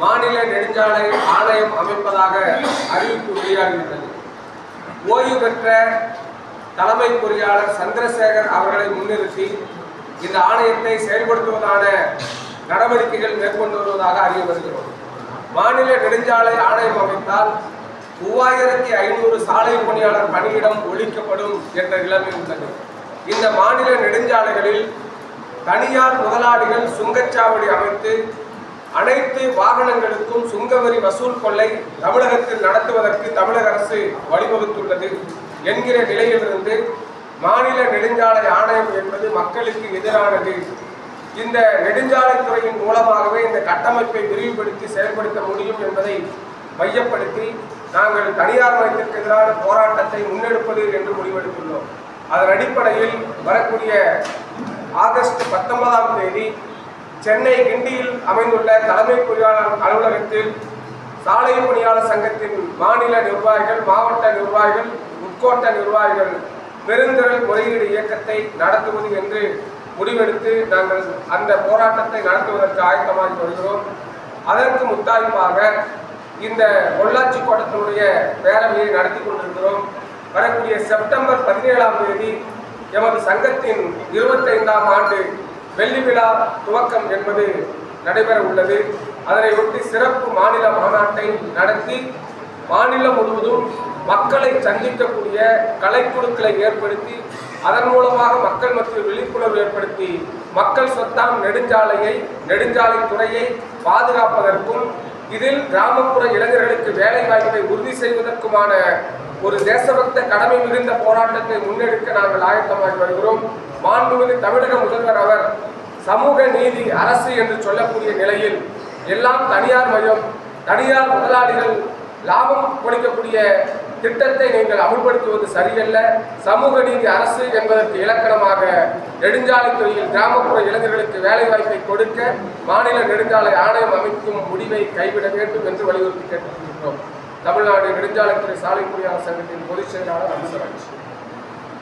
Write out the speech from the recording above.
மாநில நெடுஞ்சாலை ஆணையம் அமைப்பதாக அறிவிப்பு வெளியாகியுள்ளது. ஓய்வு பெற்ற தலைமை பொறியாளர் சந்திரசேகர் அவர்களை முன்னிறுத்தி இந்த ஆணையத்தை செயல்படுத்துவதான நடவடிக்கைகள் மேற்கொண்டு வருவதாக அறிய வருகிறோம். மாநில நெடுஞ்சாலை ஆணையம் அமைத்தால் மூவாயிரத்தி ஐநூறு சாலை பணியாளர் பணியிடம் ஒழிக்கப்படும் என்ற நிலைமை உள்ளது. இந்த மாநில நெடுஞ்சாலைகளில் தனியார் முதலாளிகள் சுங்கச்சாவடி அமைத்து அனைத்து வாகனங்களுக்கும் சுங்கவரி வசூல் கொள்ளை தமிழகத்தில் நடத்துவதற்கு தமிழக அரசு வழிவகுத்துள்ளது என்கிற நிலையிலிருந்து மாநில நெடுஞ்சாலை ஆணையம் என்பது மக்களுக்கு எதிரானது. இந்த நெடுஞ்சாலைத்துறையின் மூலமாகவே இந்த கட்டமைப்பை விரிவுபடுத்தி செயல்படுத்த முடியும் என்பதை மையப்படுத்தி நாங்கள் தனியார் மயத்திற்கு எதிரான போராட்டத்தை முன்னெடுப்பது என்று முடிவெடுத்துள்ளோம். அதன் அடிப்படையில் வரக்கூடிய ஆகஸ்ட் பத்தொன்பதாம் தேதி சென்னை கிண்டியில் அமைந்துள்ள தலைமை பொறியாளர் அலுவலகத்தில் சாலை பணியாளர் சங்கத்தின் மாநில நிர்வாகிகள் மாவட்ட நிர்வாகிகள் உட்கோட்ட நிர்வாகிகள் பெருந்திரள் முறையீடு இயக்கத்தை நடத்துவது என்று முடிவெடுத்து நாங்கள் அந்த போராட்டத்தை நடத்துவதற்கு ஆயத்தமாகி வருகிறோம். அதற்கு முத்தாய்ப்பாக இந்த பொள்ளாச்சி கோட்டத்தினுடைய பேரவையை நடத்தி கொண்டிருக்கிறோம். வரக்கூடிய செப்டம்பர் பதினேழாம் தேதி எமது சங்கத்தின் இருபத்தைந்தாம் ஆண்டு வெள்ளி விழா துவக்கம் என்பது நடைபெற உள்ளது. அதனை சிறப்பு மாநில மாநாட்டை நடத்தி மாநிலம் முழுவதும் மக்களை சந்திக்கக்கூடிய கலைக்குழுக்களை ஏற்படுத்தி அதன் மூலமாக மக்கள் மத்தியில் விழிப்புணர்வு ஏற்படுத்தி மக்கள் சொத்தாம் நெடுஞ்சாலையை நெடுஞ்சாலை துறையை பாதுகாப்பதற்கும் இதில் கிராமப்புற இளைஞர்களுக்கு வேலை வாய்ப்பை உறுதி செய்வதற்குமான ஒரு தேசபக்த கடமை மிகுந்த போராட்டத்தை முன்னெடுக்க நாங்கள் ஆயத்தமாகி வருகிறோம். மாண்புமிகு தமிழக முதல்வர் அவர் சமூக நீதி அரசு என்று சொல்லக்கூடிய நிலையில் எல்லாம் தனியார் மையம் தனியார் முதலாளிகள் லாபம் கொடுக்கக்கூடிய திட்டத்தை நீங்கள் அமுல்படுத்துவது சரியல்ல. சமூக நீதி அரசு என்பதற்கு இலக்கணமாக நெடுஞ்சாலைத்துறையில் கிராமப்புற இளைஞர்களுக்கு வேலைவாய்ப்பை கொடுக்க மாநில நெடுஞ்சாலை ஆணையம் அமைக்கும் முடிவை கைவிட வேண்டும் என்று வலியுறுத்தி கேட்டுக்கொள்கிறோம் தமிழ்நாடு நெடுஞ்சாலைத்துறை சாலை பொறியாளர் சங்கத்தின் பொதுச் செயலாளர் அம்சராஜ்